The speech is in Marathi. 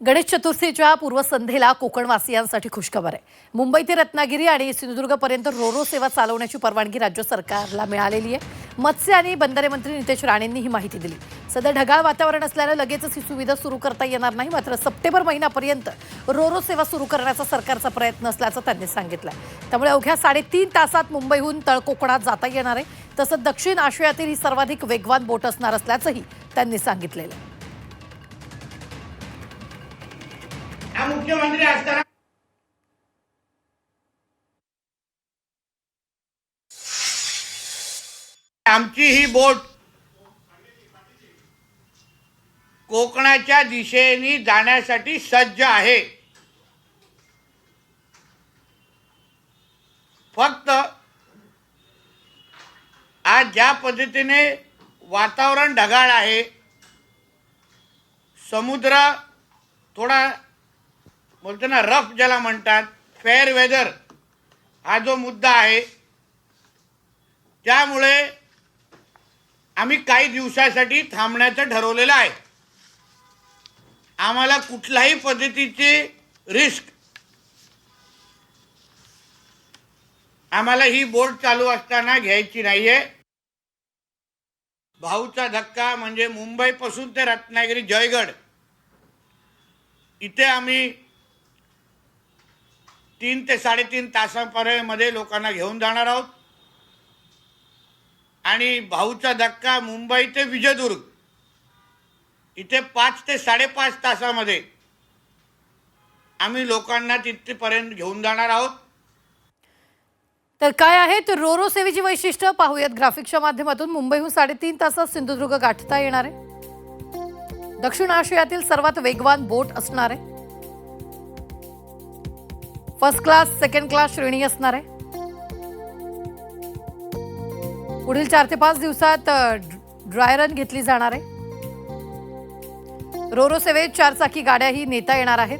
गणेश चतुर्थीच्या पूर्वसंध्येला कोकणवासियांसाठी खुशखबर आहे. मुंबई ते रत्नागिरी आणि सिंधुदुर्गपर्यंत रोरो सेवा चालवण्याची परवानगी राज्य सरकारला मिळालेली आहे. मत्स्य आणि बंदरे मंत्री नितेश राणेंनी ही माहिती दिली. सध्या ढगाळ वातावरण असल्यानं लगेचच ही सुविधा सुरू करता येणार नाही मात्र सप्टेंबर महिन्यापर्यंत रोरो सेवा सुरू करण्याचा सरकारचा प्रयत्न असल्याचं त्यांनी सांगितलं त्यामुळे अवघ्या साडेतीन तासात मुंबईहून तळकोकणात जाता येणार आहे. तसंच दक्षिण आशियातील ही सर्वाधिक वेगवान बोट असणार असल्याचंही त्यांनी सांगितलेलं मुख्यमंत्री असताना आमची ही बोट कोकणाच्या दिशेने जाण्यासाठी सज्ज आहे. फक्त आज ज्या पद्धतीने वातावरण ढगाळ आहे समुद्र थोडा बोलतो ना रफ ज्याला म्हणतात फेअर वेदर हा जो मुद्दा आहे त्यामुळे आम्ही काही दिवसासाठी थांबण्याचं ठरवलेलं आहे. आम्हाला कुठल्याही पद्धतीची रिस्क आम्हाला ही बोट चालू असताना घ्यायची नाहीये. भाऊचा धक्का म्हणजे मुंबईपासून ते रत्नागिरी जयगड. इथे आम्ही तीन ते साडेतीन तासापर्यंत लोकांना घेऊन जाणार आहोत. आणि भाऊचा धक्का मुंबई ते विजयदुर्ग. इथे पाच ते साडेपाच तासामध्ये आम्ही लोकांना तिथपर्यंत घेऊन जाणार आहोत. तर काय आहेत रोरो सेवेची वैशिष्ट्य पाहूयात. ग्राफिक्सच्या माध्यमातून मुंबईहून साडेतीन तासात सिंधुदुर्ग गाठता येणार आहे. दक्षिण आशियातील सर्वात वेगवान बोट असणार आहे. फर्स्ट क्लास सेकंड क्लास श्रेणी असणार आहे. पुढील चार ते पाच दिवसात ड्राय रन घेतली जाणार आहे. रोरो सेवेत चार चाकी गाड्याही नेता येणार आहेत.